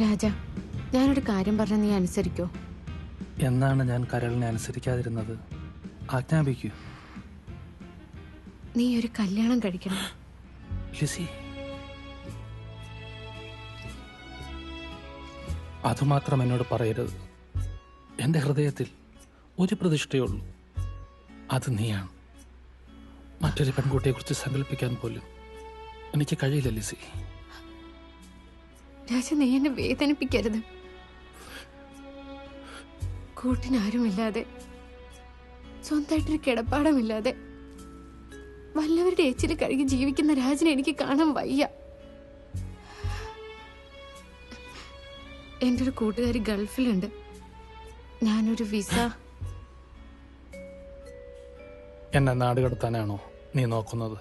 രാജ ഞാനൊരു കാര്യം പറഞ്ഞ നീ അനുസരിക്കോ? എന്നാണ് ഞാൻ കരളിനെ അനുസരിക്കാതിരുന്നത്? ആജ്ഞാപിക്കൂ. നീ ഒരു കല്യാണം കഴിക്കണം. ലിസി. അതുമാത്രം എന്നോട് പറയരുത്. എന്റെ ഹൃദയത്തിൽ ഒരു പ്രതിഷ്ഠയുള്ളൂ അത് നീയാണ്. മറ്റൊരു പെൺകുട്ടിയെ കുറിച്ച് സങ്കല്പിക്കാൻ പോലും എനിക്ക് കഴിയില്ല ലിസി. രാജ നീ എന്നെ വേദനിപ്പിക്കരുത്. കൂട്ടിനാരുമില്ലാതെ സ്വന്തമായിട്ടൊരു കിടപ്പാടമില്ലാതെ വല്ലവരുടെ എച്ചിൽ കഴുകി ജീവിക്കുന്ന രാജനെ എനിക്ക് കാണാൻ വയ്യ. എന്റെ ഒരു കൂട്ടുകാരി ഗൾഫിലുണ്ട്. ഞാനൊരു വിസ. എന്നെ നാട് കടത്താനാണോ നീ നോക്കുന്നത്?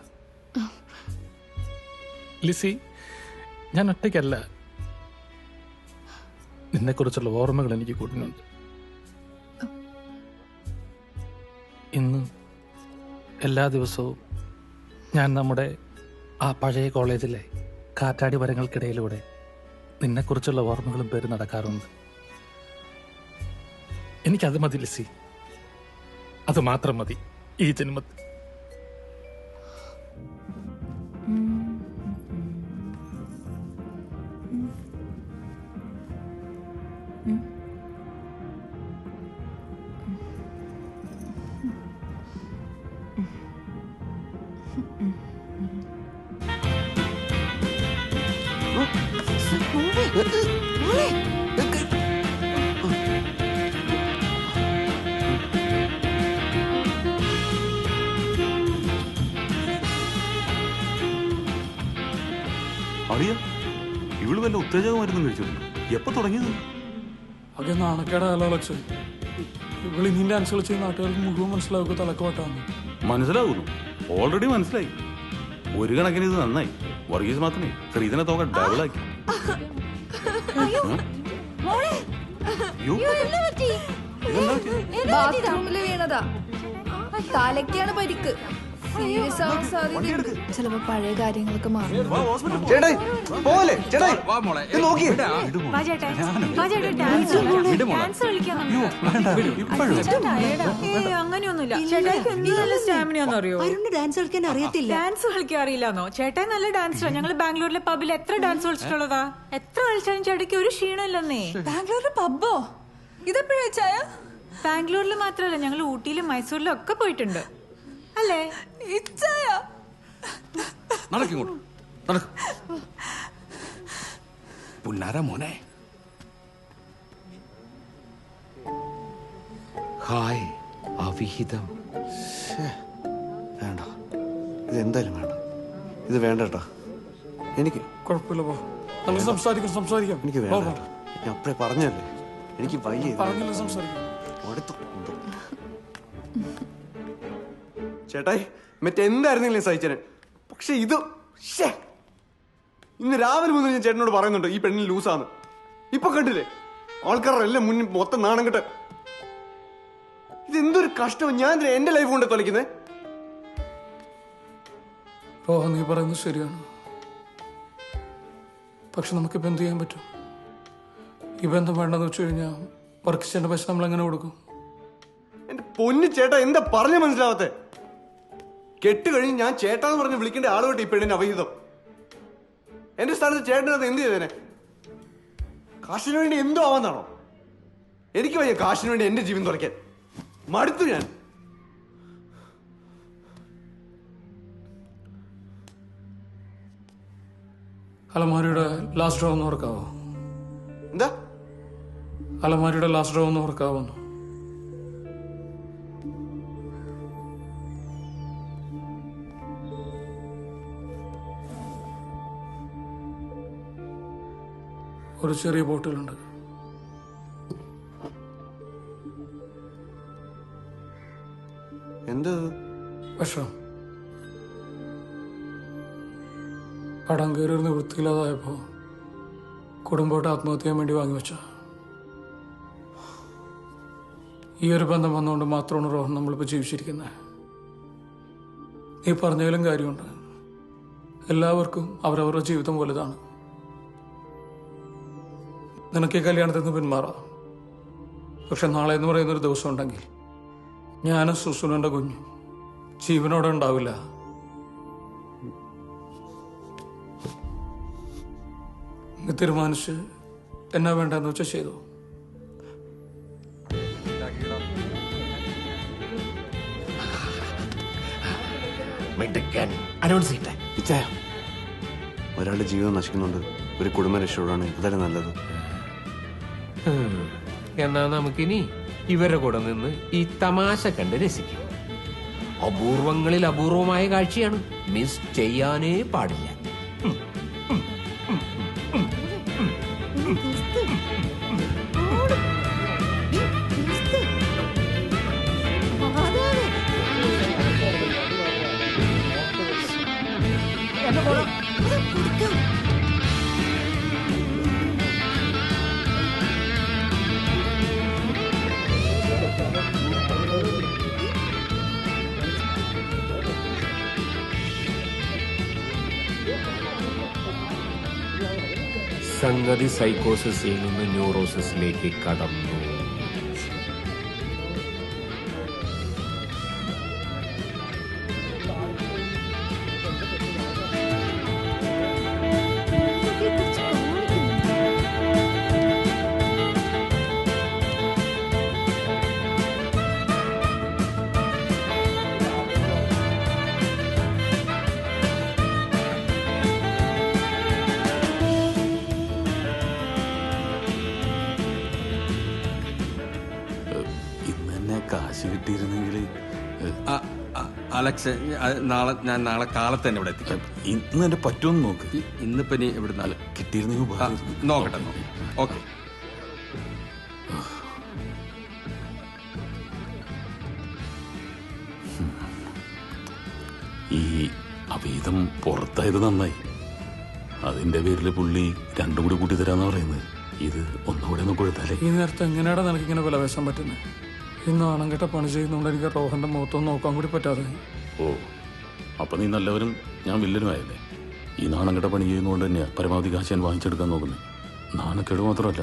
ലിസി ഞാൻ ഒറ്റയ്ക്കല്ല. നിന്നെക്കുറിച്ചുള്ള ഓർമ്മകൾ എനിക്ക് കൂട്ടുന്നുണ്ട്. ഇന്ന് എല്ലാ ദിവസവും ഞാൻ നമ്മുടെ ആ പഴയ കോളേജിലെ കാറ്റാടി മരങ്ങൾക്കിടയിലൂടെ നിന്നെക്കുറിച്ചുള്ള ഓർമ്മകളും പേര് നടക്കാറുണ്ട്. എനിക്കത് മതി ലിസി. അത് മാത്രം മതി. ഈ ജന്മത്തിൽ. ഉത്തേജക മരുന്നും എപ്പൊ എപ്പോ തുടങ്ങിയത്? അതെ നാണക്കേടായാലോ അലക്സ്. ഇവളി നിന്റെ ഡാൻസ് കളിച്ച് നാട്ടുകാർക്ക് മുഴുവൻ മനസ്സിലാവുക തലക്കോട്ടാണ് മനസ്സിലാകുന്നു ഓൾറെഡി മനസ്സിലായി. ഒരു കണക്കിന് ഇത് നന്നായി. വർഗീസ് മാത്രമേ ശ്രീധനെ തോക ഡബിളാക്കി അയ്യോ. ഇതെന്താ പറ്റിയത്? ബാത്റൂമിൽ വീണതാ. തലക്കാണ് പരിക്ക്. സീരിയസ് ആവാൻ സാധ്യതയുണ്ട് ചിലപ്പോ പഴയ കാര്യങ്ങളൊക്കെ മാറും. വാ, ഹോസ്പിറ്റലിൽ പോ. ചേട്ടായി പോലെ ചേട്ടായി. ഇത് നോക്കിയേ അങ്ങനെയൊന്നുമില്ല. ചേട്ടായിക്ക് എന്ത് നല്ല സ്റ്റാമിനയാന്ന് അറിയോ? അരുണ് ഡാൻസ് കളിക്കാൻ അറിയത്തില്ല. ഡാൻസ് കളിക്കാൻ അറിയില്ലെന്നോ? ചേട്ടായി നല്ല ഡാൻസറാ. ഞങ്ങൾ ബാംഗ്ലൂരിലെ പബ്ബിൽ എത്ര ഡാൻസ് കളിച്ചിട്ടുള്ളതാ? എത്ര കളിച്ചാലും ചേട്ടയ്ക്ക് ഒരു ക്ഷീണമില്ലെന്നേ. ബാംഗ്ലൂരിലെ പബ്ബോ? ഇതെപ്പോഴാ ചായ? ബാംഗ്ലൂരിൽ മാത്രമല്ല ഞങ്ങൾ ഊട്ടിയിലും മൈസൂരിലും ഒക്കെ പോയിട്ടുണ്ട്. അല്ലേ? ഇച്ചായ നടക്കിങ്ങോട്ട്. നടക്ക്. പുന്നാര മോനെ. ഹായ് അവിഹിതം. വേണ്ട. ഇത് എന്തായാലും വേണ്ട. ഇത് വേണ്ട കേട്ടോ. എനിക്ക് കുഴപ്പമില്ല പോ. നമുക്ക് സംസാരിക്കാം സംസാരിക്കാം. എനിക്ക് വേണ്ട കേട്ടോ. ഞാൻ അപ്പഴേ പറഞ്ഞല്ലേ? എനിക്ക് വയ്യ പറഞ്ഞല്ലോ പറഞ്ഞില്ല സംസാരിക്കാം. അടുത്ത് ചേട്ടായി മറ്റെന്തായിരുന്നെങ്കിലും സഹിച്ചനെ. പക്ഷെ ഇത്. ഇന്ന് രാവിലെ മുതൽ ഞാൻ ചേട്ടനോട് പറയുന്നുണ്ട് ഈ പെണ്ണിന് ലൂസാന്ന്. ഇപ്പൊ കണ്ടില്ലേ? ആൾക്കാരുടെ എല്ലാം മുന്നിൽ മൊത്തം നാണം കെട്ട്. ഇതെന്തൊരു കഷ്ടം ഞാൻ എന്റെ ലൈഫ് കൊണ്ട് തൊലക്കുന്നത് ഓ നീ പറയുന്നത് ശരിയാണ്. പക്ഷെ നമുക്കിപ്പോൾ എന്ത് ചെയ്യാൻ പറ്റും? ഈ ബന്ധം വേണ്ടെന്ന് വെച്ച് കഴിഞ്ഞാൽ വർക്ക് ചെയ്യേണ്ട പൈസ നമ്മൾ എങ്ങനെ കൊടുക്കും? എന്റെ പൊന്നു ചേട്ടാ എന്താ പറഞ്ഞു മനസ്സിലാവത്തെ? കെട്ട് കഴിഞ്ഞ് ഞാൻ ചേട്ടാന്ന് പറഞ്ഞ് വിളിക്കേണ്ട ആളുമായിട്ട് ഈ പെണ്ണിന്റെ അവഹിതം. എന്റെ സ്ഥാനത്ത് ചേട്ടനത് എന്ത് ചെയ്തേനെ? കാശിന് വേണ്ടി എന്തോ ആവാന്നാണോ? എനിക്ക് വയ്യ കാശിന് വേണ്ടി എന്റെ ജീവൻ തുറയ്ക്കാൻ. മടുത്തു ഞാൻ. അലമാരിയുടെ ലാസ്റ്റ് ഡ്രോ ഒന്ന് ഓർക്കാവോ എന്താ? അലമാരിയുടെ ലാസ്റ്റ് ഡ്രോ ഒന്ന് ഓർക്കാവോ ഒരു ചെറിയ ബോട്ടിലുണ്ട്. എന്ത്? വിഷം. കടം കയറി നിവൃത്തിയില്ലാതായപ്പോ കുടുംബമായിട്ട് ആത്മഹത്യ ചെയ്യാൻ വേണ്ടി വാങ്ങിവെച്ച ഈ ഒരു ബന്ധം വന്നുകൊണ്ട് മാത്രമാണ് റോഹൻ നമ്മളിപ്പോൾ ജീവിച്ചിരിക്കുന്നത് നീ പറഞ്ഞതിലും കാര്യമുണ്ട്. എല്ലാവർക്കും അവരവരുടെ ജീവിതം വലുതാണ്. നിനക്ക് ഈ കല്യാണത്തിൽ നിന്ന് പിന്മാറാം. പക്ഷെ നാളെ എന്ന് പറയുന്ന ഒരു ദിവസം ഉണ്ടെങ്കിൽ ഞാനും സുസുനന്റെ കുഞ്ഞു ജീവനോടെ ഉണ്ടാവില്ല. നീ തീരുമാനിച്ച് എന്നാ വേണ്ടെന്ന് വെച്ചാൽ ചെയ്തു. അനൗൺസ് ചെയ്യട്ടെ. ഒരാളുടെ ജീവിതം നശിക്കുന്നുണ്ട്. ഒരു കുടുംബ രക്ഷയോടാണ് അതല്ലേ നല്ലത്. എന്നാ നമുക്കിനി ഇവരുടെ കൂടെ നിന്ന് ഈ തമാശ കണ്ട് രസിക്കും. അപൂർവങ്ങളിൽ അപൂർവമായ കാഴ്ചയാണ്. മിസ് ചെയ്യാനേ പാടില്ല. സംഗതി സൈക്കോസിൽ നിന്ന് ന്യൂറോസിസിലേക്ക് കടന്നു. അലക്സ് നാളെ ഞാൻ നാളെ കാലത്ത് തന്നെ ഇവിടെ എത്തിക്കാം. ഇന്ന് എന്റെ പറ്റുമെന്ന് നോക്ക്. ഇന്നിപ്പനി ഇന്നിപ്പോ ഇനി ഇവിടെ കിട്ടിയിരുന്നെങ്കിൽ ഉപകാരം നോക്കട്ടെ ഓക്കെ. ഈ അഭീതം പുറത്തായത് നന്നായി. അതിന്റെ പേരിൽ പുള്ളി രണ്ടും കൂടി കൂട്ടി തരാന്ന് പറയുന്നത്. ഇത് ഒന്നുകൂടെ ഒന്ന് കൊടുത്താലേ. ഈ നേരത്തെ എങ്ങനെയാണ് നിനക്കിങ്ങനെ വിലവേശാൻ പറ്റുന്നത് ഈ നാണം കെട്ട പണി ചെയ്യുന്നതുകൊണ്ട് എനിക്ക് റോഹന്റെ മുഖത്തൊന്നും നോക്കാൻ കൂടി പറ്റാതെ. ഓ അപ്പൊ നീ നല്ലവരും ഞാൻ വില്ലനുമായല്ലേ ഈ നാണംകെട്ട പണി ചെയ്യുന്നതുകൊണ്ട് തന്നെയാ പരമാവധി കാശ് ഞാൻ വാങ്ങിച്ചെടുക്കാൻ നോക്കുന്നത് നാണക്കേട് മാത്രമല്ല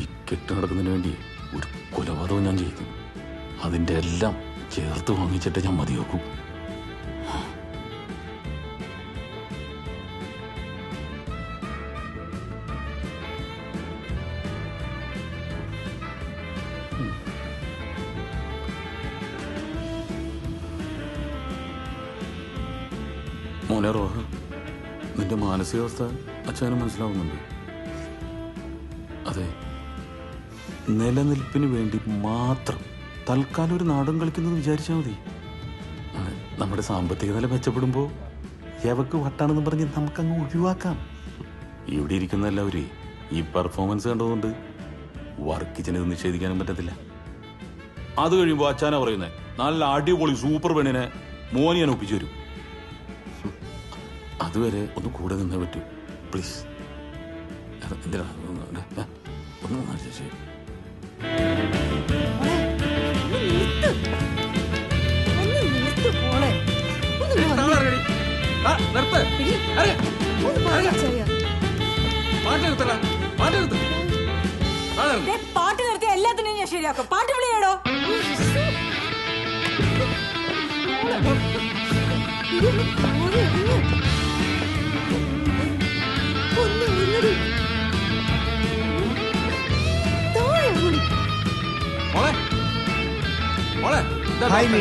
ഈ കെട്ട് നടക്കുന്നതിന് വേണ്ടി ഒരു കൊലപാതകം ഞാൻ ചെയ്തു. അതിന്റെ എല്ലാം ചേർത്ത് വാങ്ങിച്ചിട്ട് ഞാൻ മതിയാക്കൂ. മാനസികാവസ്ഥ അച്ഛനും മനസ്സിലാവുന്നുണ്ട്. അതെ നിലനിൽപ്പിന് വേണ്ടി മാത്രം തൽക്കാലം ഒരു നാടൻ കളിക്കുന്നത് വിചാരിച്ചാൽ മതി. നമ്മുടെ സാമ്പത്തിക നില മെച്ചപ്പെടുമ്പോൾ എവക്ക് വട്ടാണെന്ന് പറഞ്ഞ് നമുക്കങ്ങ് ഒഴിവാക്കാം. ഇവിടെ ഇരിക്കുന്ന എല്ലാവരും ഈ പെർഫോമൻസ് കണ്ടതുകൊണ്ട് വർക്ക് ഇത് നിഷേധിക്കാനും പറ്റത്തില്ല. അത് കഴിയുമ്പോൾ അച്ഛനാ പറയുന്നത് നല്ല അടിപൊളി സൂപ്പർ പെണ്ണിനെ മോനി ഞാൻ ഒപ്പിച്ചു തരും. അതുവരെ ഒന്ന് കൂടെ നിന്നേ പറ്റൂ. പ്ലീസ്. എന്തിനാ? പാട്ട് നിർത്ത് എല്ലാത്തിനും ഞാൻ ശരിയാക്കും പാട്ട് വിളിയാടോ മോളെ മോളെ ഡോക്ടർ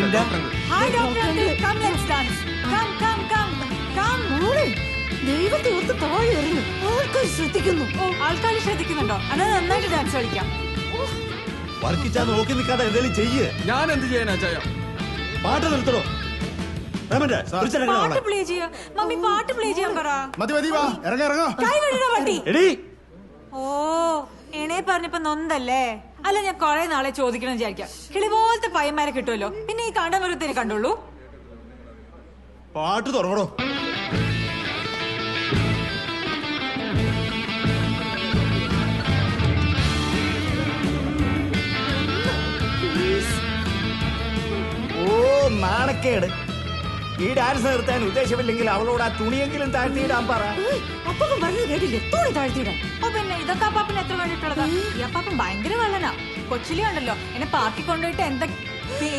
ഉണ്ട്. Hi doctor come let's dance come come come come ദൈവത്തെ ഓർത്ത് താഴെ എറിഞ്ഞു ആൾക്കാർ ശ്രദ്ധിക്കുന്നു. ഓ ആൾക്കാർ ശ്രദ്ധിക്കുന്നുണ്ടോ? അതാ നന്നായിട്ട് ഡാൻസ് കളിക്കാം. വർക്കിച്ചാ നോക്കി നിൽക്കാതെ എന്തെങ്കിലും ചെയ്യേ. ഞാൻ എന്ത് ചെയ്യാനാ ചായ? പാട്ട് നിർത്തണോ? പാട്ട് പ്ലേ ചെയ്യാ. മമ്മി പാട്ട് പ്ലേ ചെയ്യാൻ പറ. മതി മതി വാ. ഇറങ്ങ ഇറങ്ങോ. കൈ വിടണ പട്ടി. എടി. ഓ എണേ പറഞ്ഞപ്പോ നൊന്തല്ലേ? അല്ല ഞാൻ കൊറേ നാളെ ചോദിക്കണം വിചാരിക്കാം. കിളി പോലത്തെ പയ്യന്മാരെ കിട്ടുമല്ലോ പിന്നെ ഈ കാണ്ടമൃഗത്തിനെ കണ്ടുള്ളൂ. പാട്ട് തുറങ്ങണോ ഓ നാണക്കേട്. ഈ ഡാൻസ് നിർത്താൻ ഉദ്ദേശമില്ലെങ്കിൽ അവളോട് ആ തുണിയെങ്കിലും താഴ്ത്തിയിടാൻ പറ. അപ്പാപ്പൻ പറഞ്ഞു കേട്ടില്ലേ? തുണി താഴ്ത്തിയിടാൻ. പിന്നെ ഇതൊക്കെ അപ്പാപ്പൻ എത്ര കണ്ടിട്ടുള്ളതാ ഈ അപ്പാപ്പൻ ഭയങ്കര കള്ളനാ കൊച്ചിലി ഉണ്ടല്ലോ. എന്നെ പാർട്ടി കൊണ്ടുപോയിട്ട് എന്താ അപ്പാപ്പിന്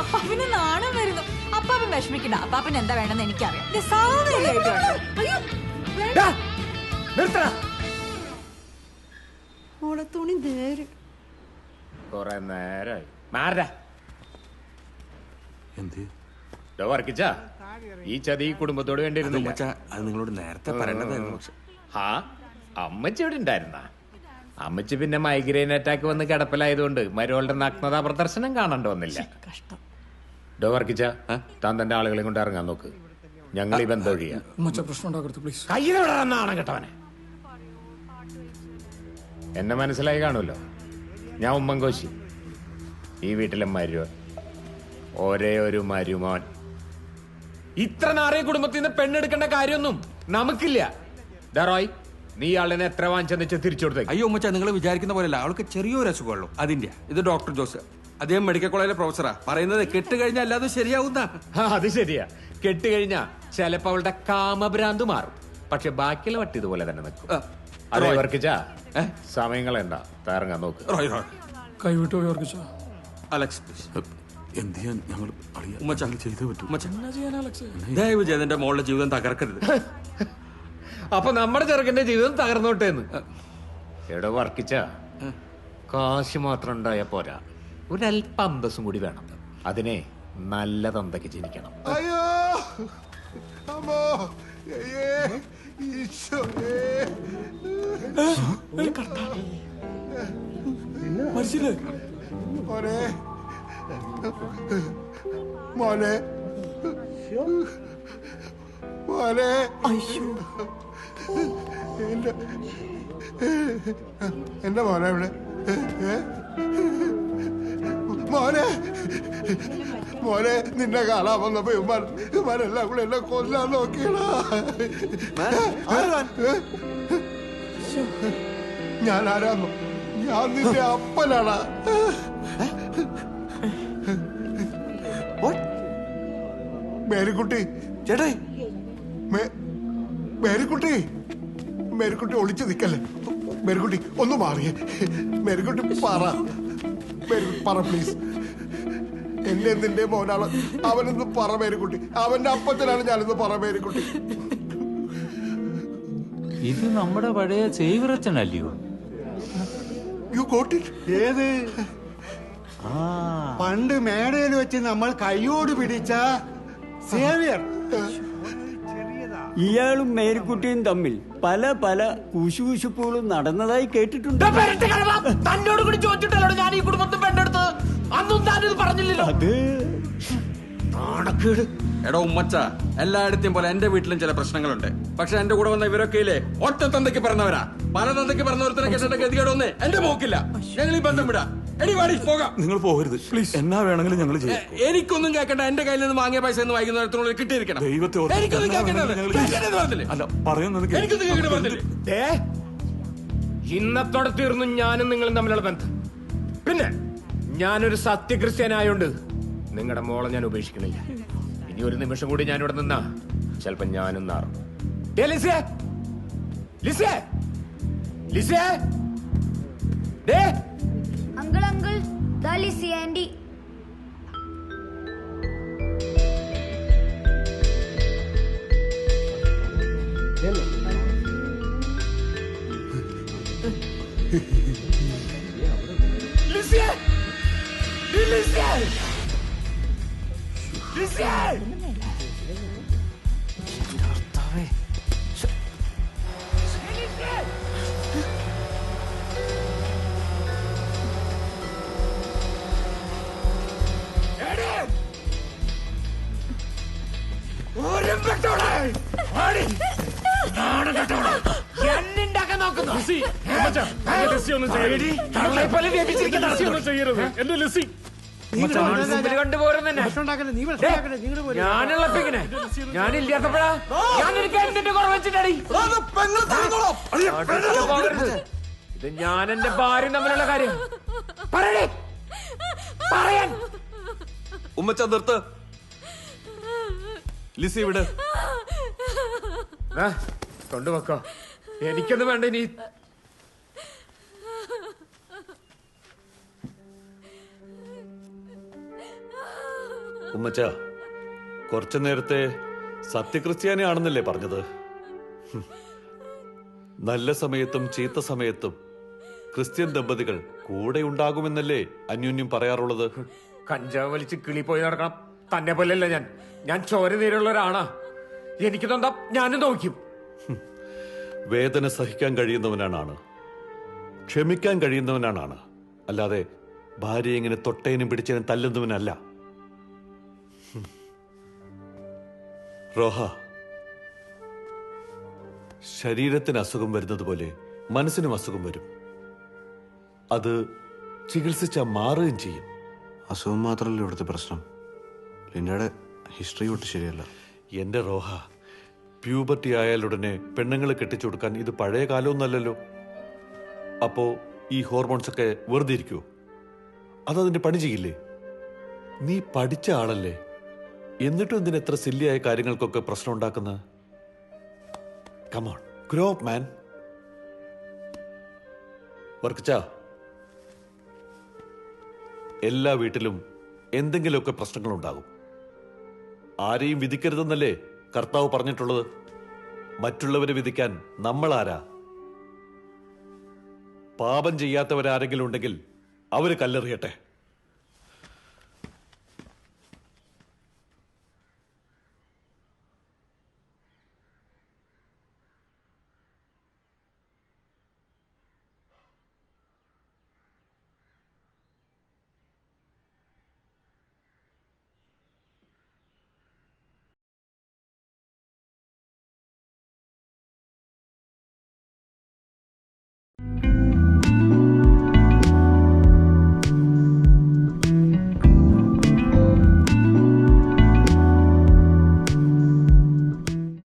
അപ്പാപ്പന് നാണം വരുന്നു. അപ്പാപ്പൻ വിഷമിക്കണ്ട. അപ്പാപ്പൻ എന്താ വേണമെന്ന് എനിക്കറിയാം. മോളെ തുണി കൊറേ നേരായി. മാറ എന്ത്? വർക്കിച്ച? ഈ ചതി ഈ കുടുംബത്തോട് വേണ്ടിയിരുന്നില്ല. അത് നിങ്ങളോട് നേരത്തെ പറയേണ്ടതായിരുന്നു പക്ഷെ ഹാ അമ്മച്ചി ഇവിടെ ഉണ്ടായിരുന്ന? അമ്മച്ചി പിന്നെ മൈഗ്രെയിൻ അറ്റാക്ക് വന്ന് കിടപ്പിലായതുകൊണ്ട് മരുവളുടെ നഗ്നത പ്രദർശനം കാണേണ്ട വന്നില്ല. ഡോ വർക്കിച്ച താൻ തന്റെ ആളുകളെ കൊണ്ട് ഇറങ്ങാൻ നോക്ക്. ഞങ്ങൾ ഈ ബന്ധം ഒഴിയാ. ഉമ്മച്ച പ്രശ്നം ഉണ്ടാക്കരുത് പ്ലീസ് കയ്യിലാണ് കേട്ടവനെ? എന്നെ മനസ്സിലായി കാണുമല്ലോ. ഞാൻ ഉമ്മൻകോശി. ഈ വീട്ടിലെ മരുവൻ ഒരേ ഒരു മരുമോൻ. ഇത്ര നാറിയ കുടുംബത്തിൽ നിന്ന് പെണ്ണെടുക്കേണ്ട കാര്യമൊന്നും നമുക്കില്ല. ഡറോയ് നീ ആളിനെ എത്ര വാങ്ങിച്ചെന്ന് വെച്ചാൽ തിരിച്ചു കൊടുത്തേ അയ്യോ ഉമ്മച്ച നിങ്ങൾ വിചാരിക്കുന്ന പോലെയല്ല. അവൾക്ക് ചെറിയൊരു അസുഖമുള്ളൂ. അതിന്റെ ഇത് ഡോക്ടർ ജോസ്. അദ്ദേഹം മെഡിക്കൽ കോളേജിലെ പ്രൊഫസറാ. പറയുന്നത് കെട്ട് കഴിഞ്ഞാൽ അല്ലാതെ ശരിയാവുന്ന ആ, അത് ശരിയാ. കെട്ടുകഴിഞ്ഞ ചിലപ്പോ അവളുടെ കാമഭ്രാന്ത് മാറും. പക്ഷെ ബാക്കിയുള്ള വട്ടി ഇതുപോലെ തന്നെ നിൽക്കും. അതെ റോയ്. വർക്കിച്ച സമയം നോക്ക്. കൈവിട്ടു അലക്സ് പ്ലീസ് എന്ത് ചെയ്യാൻ ഞങ്ങൾ. ചെയ്തേ പറ്റൂ. ദയവ് എന്റെ മോളുടെ ജീവിതം തകർക്കരുത്. അപ്പൊ നമ്മുടെ ചെറുക്കന്റെ ജീവിതം തകർന്നോട്ടെ എന്ന്? എടോ വർക്കിച്ച കാശ് മാത്രം ഉണ്ടായ പോരാ. ഒരല്പ അന്തസ്സും കൂടി വേണം. അതിനെ നല്ല തന്തയ്ക്ക് ജനിക്കണം അയ്യോ അമ്മോ അയ്യേ ഈശോയേ. മരിച്ചില്ലേ? മോനെ. മോനെ. അയ്യോ. എന്റെ എന്റെ മോനെ ഇവിടെ? മോനെ. മോനെ നിന്നെ കാണാൻ വന്നപ്പോ ഇവന്മാർ ഇവന്മാരെല്ലാം കൂടെ എന്നെ കൊല്ലാൻ നോക്കിയടാ. ഞാൻ ആരാന്നോ? ഞാൻ നിന്റെ അപ്പനാടാ. മേരിക്കുട്ടി. ചേട്ടേ മേരിക്കുട്ടി. മേരിക്കുട്ടി ഒളിച്ചു നിൽക്കല്ലേ മേരിക്കുട്ടി ഒന്ന് മാറിയേ. മേരിക്കുട്ടി പറ. മേരിക്കുട്ടി പറ പ്ലീസ് എന്റെ നിന്റെ മോനാണ്. അവനൊന്ന് പറ മേരിക്കുട്ടി. അവന്റെ അപ്പത്തിനാണ് ഞാനൊന്ന് പറ മേരിക്കുട്ടി. ഇത് നമ്മുടെ പഴയ സേവിറച്ചനല്ലയോ യു ഗോട്ട് ഇറ്റ് ഏത്? പണ്ട് മേടയിൽ വെച്ച് നമ്മൾ കൈയോട് പിടിച്ച സേവിയർ. ഇയാളും മേരിക്കുട്ടിയും തമ്മിൽ പല പല കുശുകുശുപ്പുകളും നടന്നതായി കേട്ടിട്ടുണ്ട്. തന്നോട് കൂടി ചോദിച്ചിട്ടല്ലോ ഞാൻ ഈ കുടുംബത്തിൽ പെണ്ണെടുത്തത് അന്നും താനിത് പറഞ്ഞില്ലല്ലോ. അത് നാണക്കേട് എടോ ഉമ്മച്ച എല്ലായിടത്തെയും പോലെ എന്റെ വീട്ടിലും ചില പ്രശ്നങ്ങളുണ്ട്. പക്ഷെ എന്റെ കൂടെ വന്ന ഇവരൊക്കെ ഇല്ലേ ഒറ്റ തന്തയ്ക്ക് പറഞ്ഞവരാ പല തന്തയ്ക്ക് പറഞ്ഞവരത്തിനെ കേട്ടിട്ട് ഗതികേടൊന്നേ എന്റെ മോക്കില്ല. ഞങ്ങൾ ഈ ബന്ധം വിടാ. എടി വാടി പോകാം. നിങ്ങൾ പോകരുത്. പ്ലീസ് എന്നാ വേണമെങ്കിലും ഞങ്ങൾ ചെയ്യും. എനിക്കൊന്നും കേൾക്കണ്ട എന്റെ കയ്യിൽ നിന്ന് വാങ്ങിയ പൈസ എന്ന് വൈകുന്നേരത്തിനുള്ളിൽ കിട്ടിയിരിക്കണം. ദൈവത്തെ ഓർത്ത് എനിക്കൊന്നും കേൾക്കണ്ടത്. കേൾക്കണ്ടെന്ന് പറഞ്ഞില്ലേ? അല്ല പറയുന്നത്. എനിക്കൊന്നും കേൾക്കണ്ട പറഞ്ഞില്ലേ? ദേ, ഇന്നത്തോടെ തീർന്നു ഞാനും നിങ്ങളും തമ്മിലുള്ള ബന്ധം. പിന്നെ ഞാനൊരു സത്യക്രിസ്ത്യനായോണ്ട് നിങ്ങളുടെ മോളെ ഞാൻ ഉപേക്ഷിക്കണില്ല. ഇനി ഒരു നിമിഷം കൂടി ഞാൻ ഇവിടെ നിന്നാ ചിലപ്പോ ഞാനും നാറും. ദേ, ലിസേ ലിസേ ലിസേ ദേ Uncle, uncle, Andy. Hello. Lucien! Lucien! Lucien! എന്റെ ലിസി മുമ്പിൽ കണ്ടുപോരുന്നെ ഞാനുള്ള ഇങ്ങനെ ഞാനില്ലാത്തപ്പോഴാ ഞാൻ എനിക്ക് എന്തിന്റെ കുറവ് വെച്ചിട്ടടി. ഇത് ഞാൻ എന്റെ ഭാര്യ തമ്മിലുള്ള കാര്യം. പറയണേ പറയാൻ. ഉമ്മച്ച നിർത്ത്. ലിസി ഇവിടെ കൊണ്ടുവെക്കോ. എനിക്കൊന്നും വേണ്ട ഇനി. ഉമ്മച്ച കുറച്ചു നേരത്തെ സത്യക്രിസ്ത്യാനി ആണെന്നല്ലേ പറഞ്ഞത്? നല്ല സമയത്തും ചീത്ത സമയത്തും ക്രിസ്ത്യൻ ദമ്പതികൾ കൂടെ ഉണ്ടാകുമെന്നല്ലേ അന്യോന്യം പറയാറുള്ളത്? കഞ്ചാവ് വലിച്ച് കിളി പോയി നടക്കണം. തന്നെ പോലെയല്ല ഞാൻ. ഞാൻ ചോര നീരുള്ള ഒരാണാ എനിക്ക് തന്നാ ഞാനും നോക്കും വേദന സഹിക്കാൻ കഴിയുന്നവനാണ് ക്ഷമിക്കാൻ കഴിയുന്നവനാണ് അല്ലാതെ ഭാര്യ ഇങ്ങനെ തൊട്ടേനും പിടിച്ചേനും തല്ലുന്നവനല്ല. റോഹ ശരീരത്തിന് അസുഖം വരുന്നത് പോലെ മനസ്സിനും അസുഖം വരും. അത് ചികിത്സിച്ചാൽ മാറുകയും ചെയ്യും. അസുഖം മാത്രമല്ല ഇവിടുത്തെ പ്രശ്നം. ലിൻഡയുടെ ഹിസ്റ്ററി ഒട്ട് ശരിയല്ല. എന്റെ റോഹ പ്യൂബർട്ടി ആയാലുടനെ പെണ്ണുങ്ങളെ കെട്ടിച്ചു കൊടുക്കാൻ ഇത് പഴയ കാലമൊന്നല്ലല്ലോ അപ്പോ ഈ ഹോർമോൺസ് ഒക്കെ വെറുതെ ഇരിക്കുവോ? അതതിന്റെ പണി ചെയ്യില്ലേ? നീ പഠിച്ച ആളല്ലേ? എന്നിട്ടും എന്തിന് എത്ര സില്ലിയായ കാര്യങ്ങൾക്കൊക്കെ പ്രശ്നം ഉണ്ടാക്കുന്നത് കമോൺ ഗ്രോ മാൻ വർക്കിച്ച? എല്ലാ വീട്ടിലും എന്തെങ്കിലുമൊക്കെ പ്രശ്നങ്ങളുണ്ടാകും. ആരെയും വിധിക്കരുതെന്നല്ലേ? കർത്താവ് പറഞ്ഞിട്ടുള്ളത്? മറ്റുള്ളവരെ വിധിക്കാൻ നമ്മൾ ആരാ പാപം ചെയ്യാത്തവരാരെങ്കിലും ഉണ്ടെങ്കിൽ അവർ കല്ലെറിയട്ടെ.